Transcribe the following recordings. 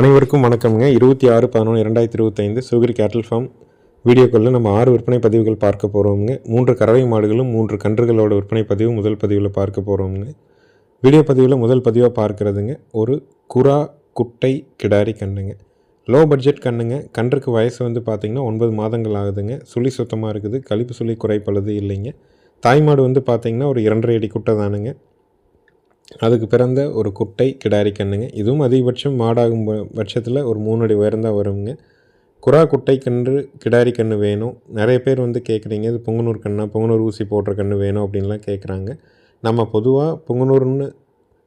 அனைவருக்கும் வணக்கம்ங்க. இருபத்தி ஆறு பதினொன்று இரண்டாயிரத்தி இருபத்தைந்து சுகிரி கேட்டல் ஃபார்ம் வீடியோக்களில் நம்ம ஆறு விற்பனை பதிவுகள் பார்க்க போகிறோம்ங்க மூன்று கறவை மாடுகளும் மூன்று கன்றுகளோட விற்பனை பதிவு முதல் பதிவில் பார்க்க போகிறோம்ங்க வீடியோ பதிவில் முதல் பதிவாக பார்க்குறதுங்க. ஒரு குரா குட்டை கிடாரி கண்ணுங்க லோ பட்ஜெட் கண்ணுங்க கன்றுக்கு வயசு வந்து பார்த்திங்கன்னா ஒன்பது மாதங்கள் ஆகுதுங்க. சுழி சுத்தமாக இருக்குது. கழிப்பு சுழி குறைப்பழுது இல்லைங்க. தாய்மாடு வந்து பார்த்திங்கன்னா ஒரு இரண்டரை அடி குட்டை தானுங்க. அதுக்கு பிறந்த ஒரு குட்டை கிடாரி கண்ணுங்க. இதுவும் அதிகபட்சம் மாடாகும் பட்சத்தில் ஒரு மூணு அடி உயர்ந்தான் வருங்க. குறா குட்டை கன்று கிடாரி கன்று வேணும். நிறைய பேர் வந்து கேட்குறீங்க இது பொங்கனூர் கண்ணா பொங்கனூர் ஊசி போடுற கன்று வேணும் அப்படின்லாம் கேட்குறாங்க நம்ம பொதுவாக பொங்கனூர்னு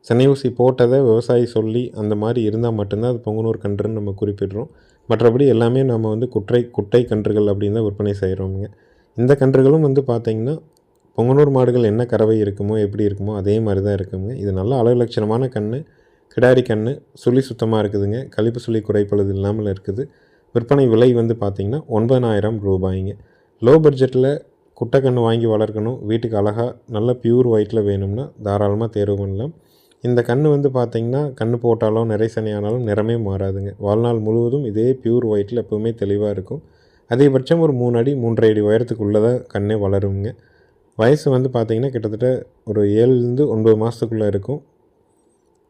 சென்னை ஊசி போட்டதை விவசாயி சொல்லி அந்த மாதிரி இருந்தால் மட்டும்தான் அது பொங்கனூர் கன்றுன்னு நம்ம குறிப்பிடுறோம். மற்றபடி எல்லாமே நம்ம வந்து குட்டை குட்டை கன்றுகள் அப்படின்னு தான் விற்பனை செய்கிறோமுங்க இந்த கன்றுகளும் வந்து பார்த்திங்கன்னா பொங்கனூர் மாடுகள் என்ன கறவை இருக்குமோ எப்படி இருக்குமோ அதே மாதிரி தான் இருக்குங்க. இது நல்ல அழகுலட்சணமான கன்று கிடாரி கன்று சுழி சுத்தமாக இருக்குதுங்க. கழிப்பு சுழி குறைப்பழுது இல்லாமல் இருக்குது. விற்பனை விலை வந்து பார்த்திங்கன்னா ஒன்பதாயிரம் ரூபாய்ங்க. லோ பட்ஜெட்டில் குட்டை கன்று வாங்கி வளர்க்கணும். வீட்டுக்கு அழகாக நல்ல பியூர் ஒயிட்டில் வேணும்னா தாராளமாக தேர்வு பண்ணலாம். இந்த கன்று வந்து பார்த்திங்கன்னா கன்று போட்டாலும் நிறை சனியானாலும் நிறமே மாறாதுங்க. வாழ்நாள் முழுவதும் இதே பியூர் ஒயிட்டில் எப்போவுமே தெளிவாக இருக்கும். அதிகபட்சம் ஒரு மூணு அடி மூன்றரை அடி உயரத்துக்குள்ளே தான் கண்ணே வளருங்க. வயசு வந்து பார்த்திங்கன்னா கிட்டத்தட்ட ஒரு ஏழுலேருந்து ஒன்பது மாதத்துக்குள்ளே இருக்கும்.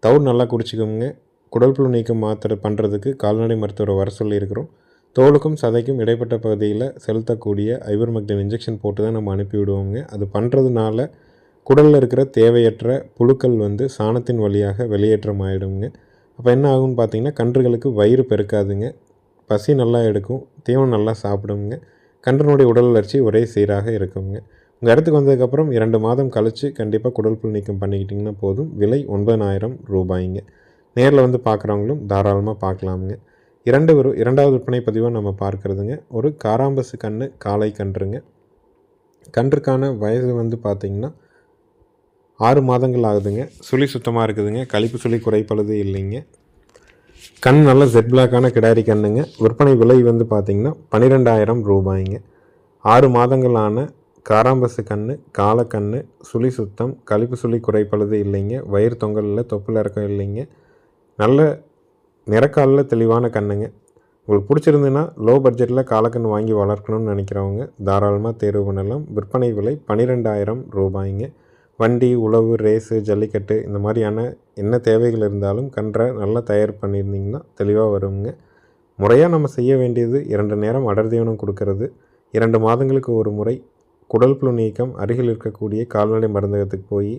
தவுர் நல்லா குடிச்சிக்கோங்க. குடல் புழு நீக்கம் மாத்திரை பண்ணுறதுக்கு கால்நடை மருத்துவரை வர சொல்லியிருக்கிறோம். தோலுக்கும் சதைக்கும் இடைப்பட்ட பகுதியில் செலுத்தக்கூடிய ஐவர்மெக்டின் இன்ஜெக்ஷன் போட்டு தான் நம்ம அனுப்பி விடுவோங்க. அது பண்ணுறதுனால குடலில் இருக்கிற தேவையற்ற புழுக்கள் வந்து சாணத்தின் வழியாக வெளியேற்றம் ஆகிடுங்க அப்போ என்ன ஆகும்னு பார்த்தீங்கன்னா கன்றுகளுக்கு வயிறு பெருக்காதுங்க. பசி நல்லா எடுக்கும். தீவனம் நல்லா சாப்பிடுங்க கன்றுனுடைய உடல் வளர்ச்சி ஒரே சீராக இருக்குங்க. உங்கள் இடத்துக்கு வந்ததுக்கப்புறம் இரண்டு மாதம் கழித்து கண்டிப்பாக குடல் புல் நீக்கம் பண்ணிக்கிட்டிங்கன்னா போதும். விலை ஒன்பதாயிரம் ரூபாய்ங்க. நேரில் வந்து பார்க்குறவங்களும் தாராளமாக பார்க்கலாமுங்க இரண்டு ஒரு இரண்டாவது விற்பனை பதிவாக நம்ம பார்க்குறதுங்க. ஒரு காராம்பசு கன்று காளை கன்றுங்க. கன்றுக்கான வயது வந்து பார்த்திங்கன்னா ஆறு மாதங்கள் ஆகுதுங்க. சுழி சுத்தமாக இருக்குதுங்க. கழிப்பு சுழி குறைப்பழுது இல்லைங்க. கண் நல்ல ஜெட் பிளாக்கான கிடாரி கண்ணுங்க. விற்பனை விலை வந்து பார்த்திங்கன்னா பன்னிரெண்டாயிரம் ரூபாய்ங்க. ஆறு மாதங்களான காராம்பசு கன்று காலக்கண்ணு சுழி சுத்தம் கழிப்பு சுழி குறைப்பழுது இல்லைங்க வயிறு தொங்கல் இல்லை தொப்புள் இறக்கம் இல்லைங்க. நல்ல நிறக்காலில் தெளிவான கண்ணுங்க. உங்களுக்கு பிடிச்சிருந்துன்னா லோ பட்ஜெட்டில் காலக்கன்று வாங்கி வளர்க்கணும்னு நினைக்கிறவங்க தாராளமாக தேர்வு பண்ணலாம். விற்பனை விலை பன்னிரெண்டாயிரம் ரூபாய்ங்க. வண்டி உழவு ரேஸு ஜல்லிக்கட்டு இந்த மாதிரியான என்ன தேவைகள் இருந்தாலும் கன்றை நல்லா தயார் பண்ணியிருந்தீங்கன்னா தெளிவாக வருங்க. முறையாக நம்ம செய்ய வேண்டியது இரண்டு நேரம் அடர் தீவனம் கொடுக்கறது இரண்டு மாதங்களுக்கு ஒரு முறை குடல் புழு நீக்கம் அருகில் இருக்கக்கூடிய கால்நடை மருந்தகத்துக்கு போய்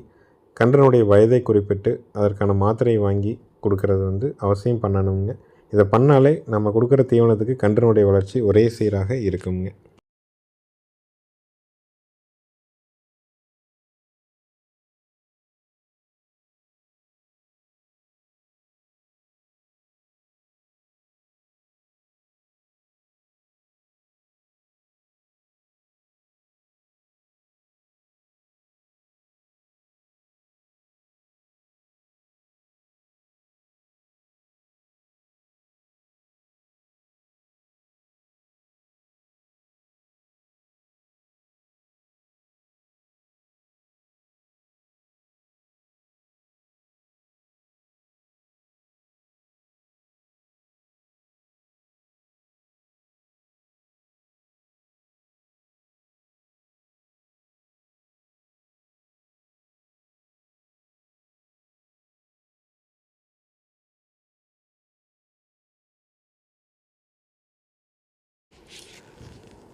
கன்றனுடைய வயதை குறிப்பிட்டு அதற்கான மாத்திரையை வாங்கி கொடுக்கறது வந்து அவசியம் பண்ணணுங்க. இதை பண்ணாலே நம்ம கொடுக்குற தீவனத்துக்கு கன்றனுடைய வளர்ச்சி ஒரே சீராக இருக்குங்க.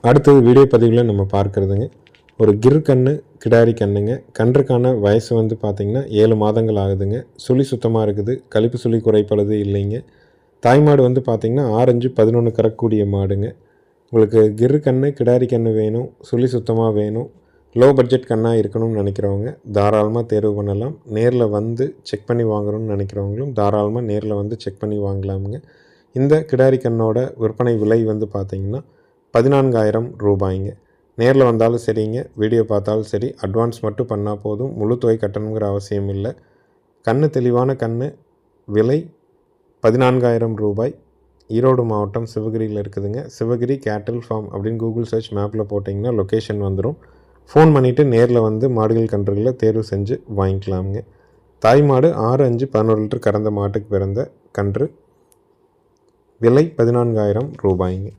அடுத்தது வீடியோ பதிவில் நம்ம பார்க்குறதுங்க. ஒரு கிர் கன்று கிடாரி கண்ணுங்க. கன்றுக்கான வயசு வந்து பார்த்திங்கன்னா ஏழு மாதங்கள் ஆகுதுங்க. சுழி சுத்தமாக இருக்குது. கழிப்பு சுழி குறைப்பளது இல்லைங்க. தாய்மாடு வந்து பார்த்திங்கன்னா ஆரஞ்சு பதினொன்று கறக்கூடிய மாடுங்க. உங்களுக்கு கிர் கன்று கிடாரி கன்று வேணும். சுழி சுத்தமாக வேணும். லோ பட்ஜெட் கண்ணாக இருக்கணும்னு நினைக்கிறவங்க தாராளமாக தேர்வு பண்ணலாம். நேரில் வந்து செக் பண்ணி வாங்கணும்னு நினைக்கிறவங்களும் தாராளமாக நேரில் வந்து செக் பண்ணி வாங்கலாமுங்க. இந்த கிடாரி கண்ணோட விற்பனை விலை வந்து பார்த்திங்கன்னா பதினான்காயிரம் ரூபாய்ங்க. நேரில் வந்தாலும் சரிங்க வீடியோ பார்த்தாலும் சரி. அட்வான்ஸ் மட்டும் பண்ணால் போதும். முழு தொகை கட்டணுங்கிற அவசியம் இல்லை. கண்ணு தெளிவான கண்ணு. விலை பதினான்காயிரம் ரூபாய். ஈரோடு மாவட்டம் சிவகிரியில் இருக்குதுங்க. சிவகிரி கேட்டில் ஃபார்ம் அப்படின்னு கூகுள் சர்ச் மேப்பில் போட்டிங்கன்னா லொக்கேஷன் வந்துடும் ஃபோன் பண்ணிவிட்டு நேரில் வந்து மாடுகள் கன்றுகளை தேர்வு செஞ்சு வாங்கிக்கலாமுங்க. தாய் மாடு ஆறு அஞ்சு பதினோரு லிட்டர் கறந்த மாட்டுக்கு பிறந்த கன்று. விலை பதினான்காயிரம் ரூபாய்ங்க.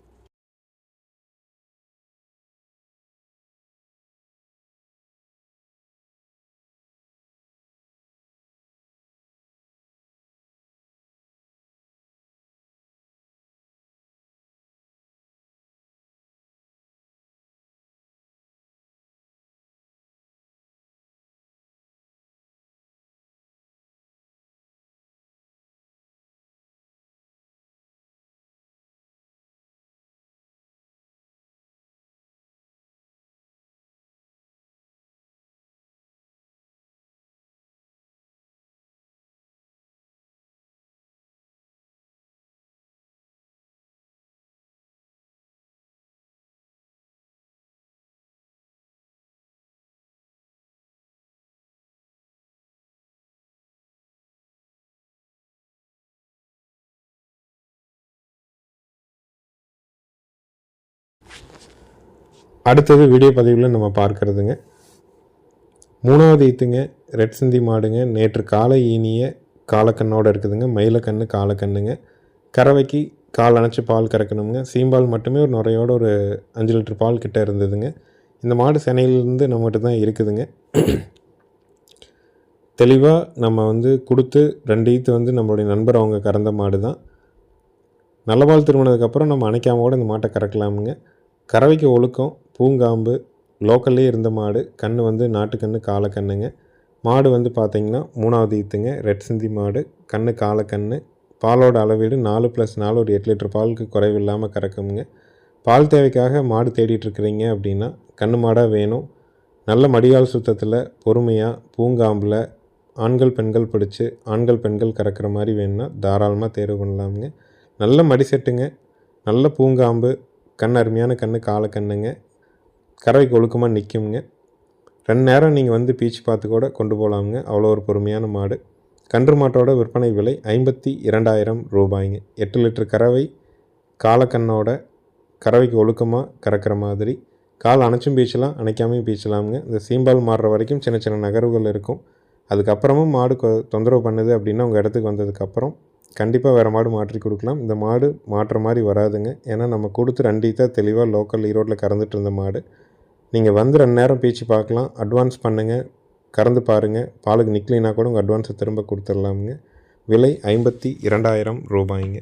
அடுத்தது வீடியோ பதிவில் நம்ம பார்க்குறதுங்க. மூணாவது ஈத்துங்க ரெட் சிந்தி மாடுங்க. நேற்று காலை ஈனிய காலக்கண்ணோடு இருக்குதுங்க. மயிலக்கண்ணு காலக்கண்ணுங்க கறவைக்கு கால் அணைச்சி பால் கறக்கணுங்க. சீம்பால் மட்டுமே ஒரு நுரையோட ஒரு அஞ்சு லிட்டர் பால் கிட்ட இருந்ததுங்க. இந்த மாடு சென்னையிலேருந்து நம்மகிட்ட தான் இருக்குதுங்க. தெளிவாக நம்ம வந்து கொடுத்து ரெண்டு ஈத்து வந்து நம்மளுடைய நண்பர் அவங்க கறந்த மாடு தான் நல்ல பால் திரும்பினதுக்கப்புறம் நம்ம அணைக்காம கூட இந்த மாட்டை கறக்கலாமுங்க. கறவைக்கு ஒழுக்கம் பூங்காம்பு லோக்கல்லே இருந்த மாடு கன்று வந்து நாட்டுக்கன்று காலக்கண்ணுங்க மாடு வந்து பார்த்திங்கன்னா மூணாவது ஈத்துங்க ரெட் சிந்தி மாடு கன்று காலக்கன்று பாலோட அளவீடு நாலு ப்ளஸ் நாலு ஒரு எட்டு லிட்டர் பாலுக்கு குறைவில்லாமல் கறக்குங்க. பால் தேவைக்காக மாடு தேடிட்டுருக்குறீங்க அப்படின்னா கன்று மாடாக வேணும். நல்ல மடியால் சுத்தத்தில் பொறுமையாக பூங்காம்பில் ஆண்கள் பெண்கள் பிடிச்சி ஆண்கள் பெண்கள் கறக்கிற மாதிரி வேணும்னா தாராளமாக தேர்வு பண்ணலாமுங்க. நல்ல மடி செட்டுங்க நல்ல பூங்காம்பு கண் அருமையான கன்று காலக்கண்ணுங்க கறவைக்கு ஒழுக்கமாக நிற்குங்க ரெண்டு நேரம் நீங்கள் வந்து பீச்சு பார்த்து கூட கொண்டு போகலாமுங்க அவ்வளோ ஒரு பொறுமையான மாடு. கன்று மாட்டோட விற்பனை விலை ஐம்பத்தி இரண்டாயிரம் ரூபாய்ங்க. எட்டு லிட்டர் கறவை காலக்கண்ணோட கறவைக்கு ஒழுக்கமாக கறக்கிற மாதிரி. கால் அணைச்சும் பீச்சலாம் அணைக்காமையும் பீச்சலாமுங்க. இந்த சீம்பால் மாறுற வரைக்கும் சின்ன சின்ன நகர்வுகள் இருக்கும். அதுக்கப்புறமும் மாடு கொ- தொந்தரவு பண்ணுது அப்படின்னா உங்கள் இடத்துக்கு வந்ததுக்கப்புறம் கண்டிப்பாக வேறு மாடு மாற்றி கொடுக்கலாம். இந்த மாடு மாற்றுற மாதிரி வராதுங்க. ஏன்னா நம்ம கொடுத்து ரெண்டு தான் தெளிவாக லோக்கல் ஈரோட்டில் கறந்துட்டு இருந்த மாடு. நீங்கள் வந்து ரெண்டு நேரம் பேச்சு பார்க்கலாம். அட்வான்ஸ் பண்ணுங்கள் கறந்து பாருங்கள் பாலுக்கு நிற்கலைனா கூட உங்கள் அட்வான்ஸை திரும்ப கொடுத்துடலாமுங்க. விலை ஐம்பத்தி இரண்டாயிரம் ரூபாய்ங்க.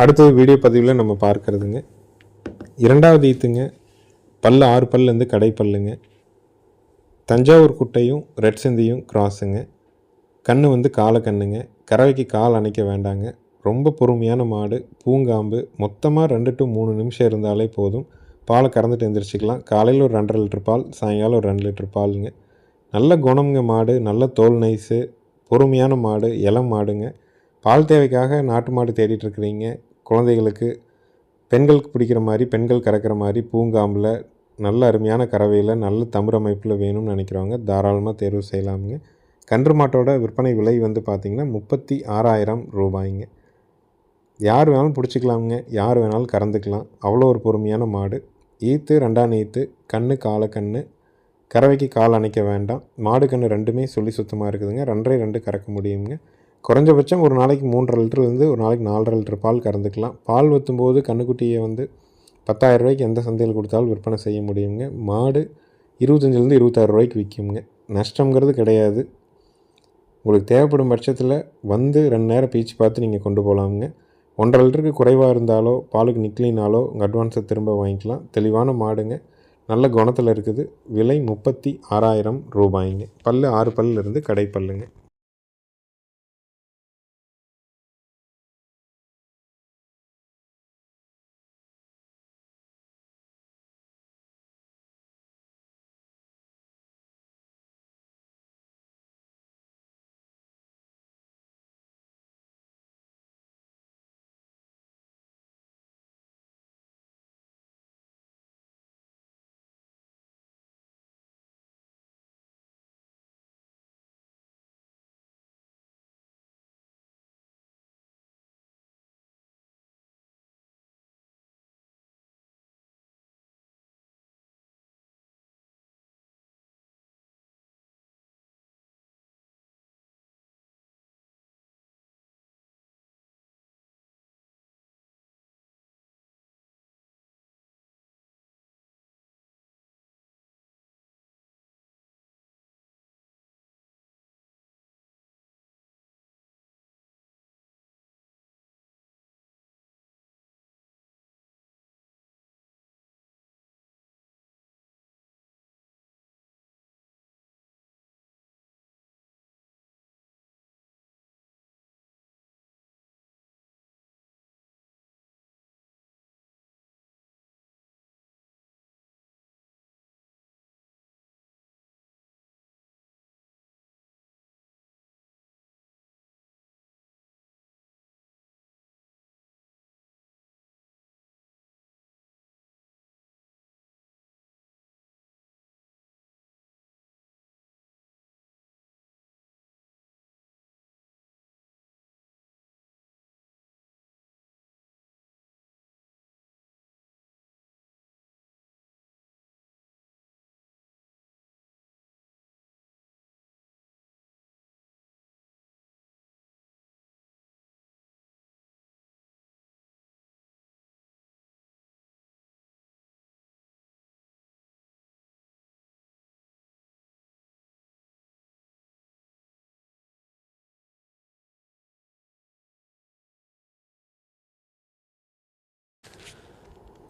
அடுத்தது வீடியோ பதிவில் நம்ம பார்க்கறதுங்க. இரண்டாவது ஈத்துங்க பல்லு ஆறு பல்லேருந்து கடை பல்லுங்க. தஞ்சாவூர் குட்டையும் ரெட் சிந்தியும் கிராஸுங்க கண்ணு வந்து காலை கண்ணுங்க. கறவைக்கு கால் அணைக்க வேண்டாங்க. ரொம்ப பொறுமையான மாடு பூங்காம்பு மொத்தமாக ரெண்டு டு மூணு நிமிஷம் இருந்தாலே போதும். பாலை கறந்துட்டு எந்திரிச்சிக்கலாம். காலையில் ஒரு ரெண்டரை லிட்டர் பால் சாயங்காலம் ஒரு ரெண்டு லிட்டர் பாலுங்க. நல்ல குணம்ங்க மாடு நல்ல தோல் நைஸு பொறுமையான மாடு இளம் மாடுங்க. பால் தேவைக்காக நாட்டு மாடு தேடிட்டு இருக்கிறீங்க. குழந்தைகளுக்கு பெண்களுக்கு பிடிக்கிற மாதிரி பெண்கள் கறக்கிற மாதிரி பூங்காம்பில் நல்ல அருமையான கறவையில் நல்ல தமிழ் அமைப்பில் வேணும்னு நினைக்கிறவங்க தாராளமாக தேர்வு செய்யலாமுங்க. கன்று மாட்டோட விற்பனை விலை வந்து பார்த்திங்கன்னா முப்பத்தி ஆறாயிரம் ரூபாய்ங்க. யார் வேணாலும் பிடிச்சிக்கலாமுங்க. யார் வேணாலும் கறந்துக்கலாம். அவ்வளோ ஒரு பொறுமையான மாடு. ஈத்து ரெண்டாம் ஈத்து கண்ணு கால கண்ணு. கறவைக்கு கால் அணைக்க வேண்டாம். மாடு கன்று ரெண்டுமே சொல்லி சுத்தமாக இருக்குதுங்க. ரெண்டரை ரெண்டு கறக்க முடியுங்க. குறைஞ்சபட்சம் ஒரு நாளைக்கு மூன்றரை லிட்டர்லேருந்து ஒரு நாளைக்கு நாலரை லிட்டர் பால் கறந்துக்கலாம். பால் ஊற்றும்போது கண்ணுக்குட்டியை வந்து பத்தாயிரம் ரூபாய்க்கு எந்த சந்தையில் கொடுத்தாலும் விற்பனை செய்ய முடியுங்க. மாடு இருபத்தஞ்சிலேருந்து இருபத்தாறு ரூபாய்க்கு விற்குங்க நஷ்டங்கிறது கிடையாது. உங்களுக்கு தேவைப்படும் பட்சத்தில் வந்து ரெண்டு நேரம் பீச்சு பார்த்து நீங்கள் கொண்டு போகலாமுங்க ஒன்றரை லிட்டருக்கு குறைவாக இருந்தாலோ பாலுக்கு நிற்கலினாலோ உங்கள் அட்வான்ஸை திரும்ப வாங்கிக்கலாம். தெளிவான மாடுங்க. நல்ல குணத்தில் இருக்குது. விலை முப்பத்தி ஆறாயிரம் ரூபாய்ங்க. பல்லு ஆறு பல்லிருந்து கடைப்பல்லுங்க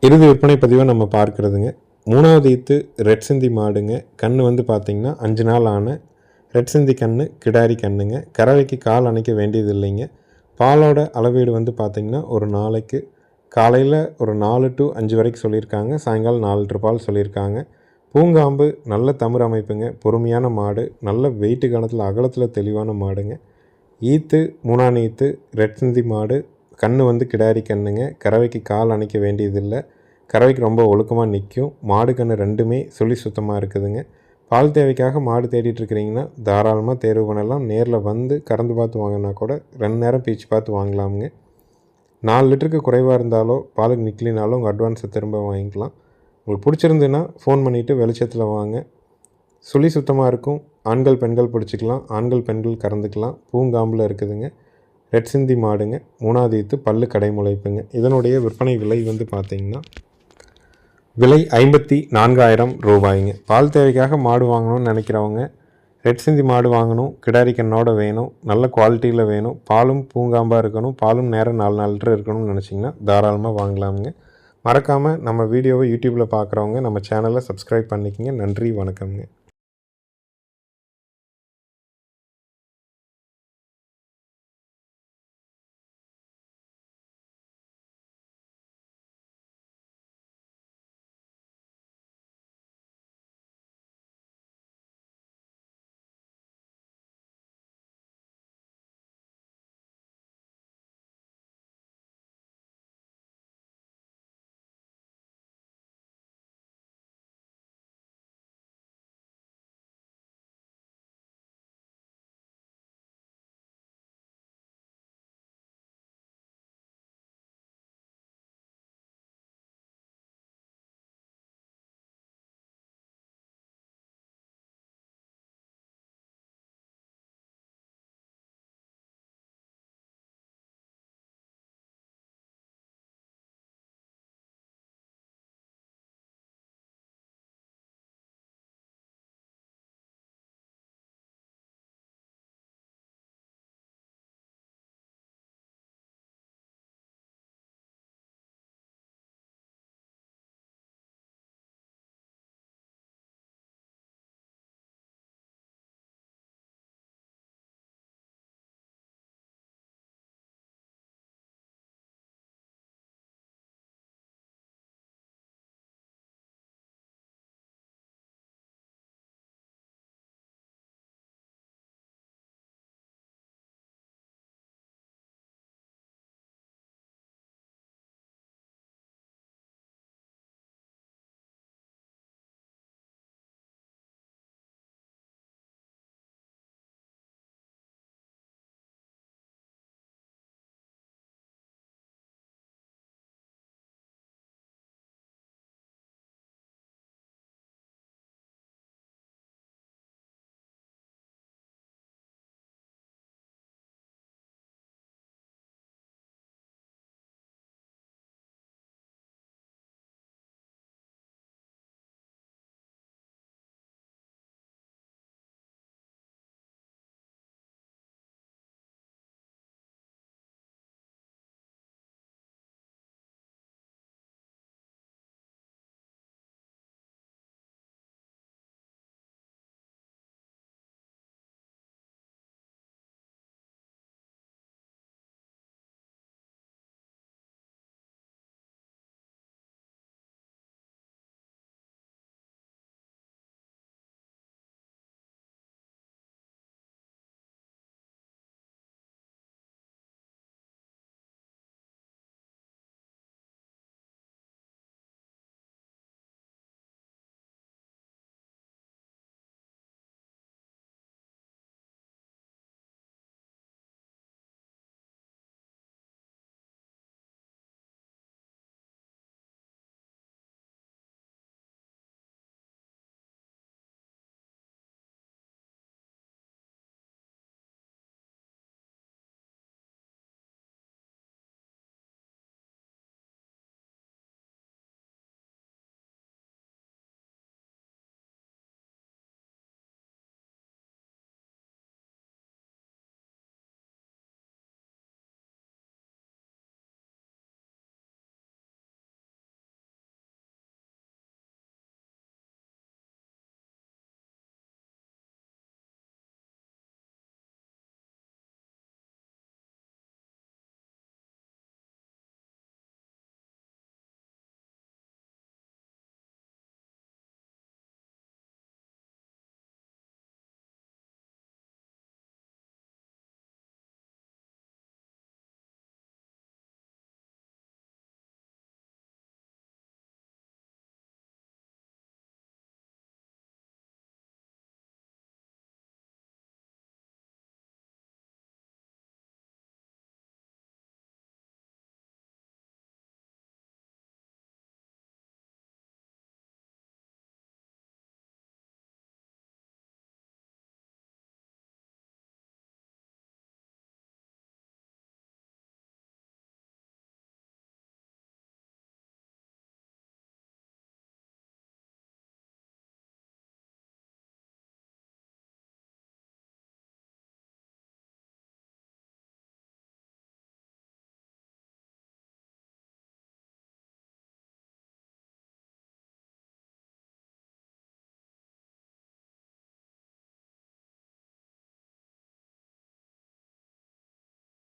இறுதி விற்பனை பதிவை நம்ம பார்க்குறதுங்க. மூணாவது ஈத்து ரெட் சிந்தி மாடுங்க. கன்று வந்து பார்த்திங்கன்னா அஞ்சு நாள் ஆன ரெட் சிந்தி கன்று கிடாரி கன்றுங்க கறவைக்கு கால் அணைக்க வேண்டியது இல்லைங்க பாலோட அளவீடு வந்து பார்த்திங்கன்னா ஒரு நாளைக்கு காலையில் ஒரு நாலு டு அஞ்சு வரைக்கும் சொல்லியிருக்காங்க. சாயங்காலம் நாலு லிட்டர் பால் சொல்லியிருக்காங்க. பூங்காம்பு நல்ல தமிழ் அமைப்புங்க. பொறுமையான மாடு நல்ல வெயிட்டு கணத்தில் அகலத்தில் தெளிவான மாடுங்க. ஈத்து மூணாம் ஈத்து ரெட் சிந்தி மாடு கன்று வந்து கிடாரி கன்றுங்க கறவைக்கு கால் அணைக்க வேண்டியதில்லை. கறவைக்கு ரொம்ப ஒழுக்கமாக நிற்கும் மாடு கன்று ரெண்டுமே சொல்லி சுத்தமாக இருக்குதுங்க. பால் தேவைக்காக மாடு தேடிட்டு இருக்கிறீங்கன்னா தாராளமாக தேர்வு பண்ணலாம். நேரில் வந்து கறந்து பார்த்து வாங்கினா கூட ரெண்டு நேரம் பீச்சு பார்த்து வாங்கலாமுங்க. நாலு லிட்டருக்கு குறைவாக இருந்தாலோ பாலுக்கு நிற்கலினாலும் உங்கள் அட்வான்ஸை திரும்ப வாங்கிக்கலாம். உங்களுக்கு பிடிச்சிருந்துன்னா ஃபோன் பண்ணிவிட்டு வெளிச்சத்தில் வாங்க. சுழி சுத்தமாக இருக்கும். ஆண்கள் பெண்கள் பிடிச்சிக்கலாம். ஆண்கள் பெண்கள் கறந்துக்கலாம். பூங்காம்பில் இருக்குதுங்க. ரெட் சிந்தி மாடுங்க. மூணாவது ஈத்து பல்லு கடை முளைப்புங்க. இதனுடைய விற்பனை விலை வந்து பார்த்தீங்கன்னா விலை ஐம்பத்தி நான்காயிரம் ரூபாய்ங்க. பால் தேவைக்காக மாடு வாங்கணும்னு நினைக்கிறவங்க ரெட் சிந்தி மாடு வாங்கணும் கிடாரி கண்ணோட வேணும் நல்ல குவாலிட்டியில் வேணும் பாலும் பூங்காம்பாக இருக்கணும் பாலும் நேரம் நாலு நாள் லிட்டர் இருக்கணும்னு நினச்சிங்கன்னா தாராளமாக வாங்கலாமுங்க. மறக்காமல் நம்ம வீடியோவை யூடியூப்பில் பார்க்குறவங்க நம்ம சேனலை சப்ஸ்கிரைப் பண்ணிக்கங்க. நன்றி வணக்கம்ங்க.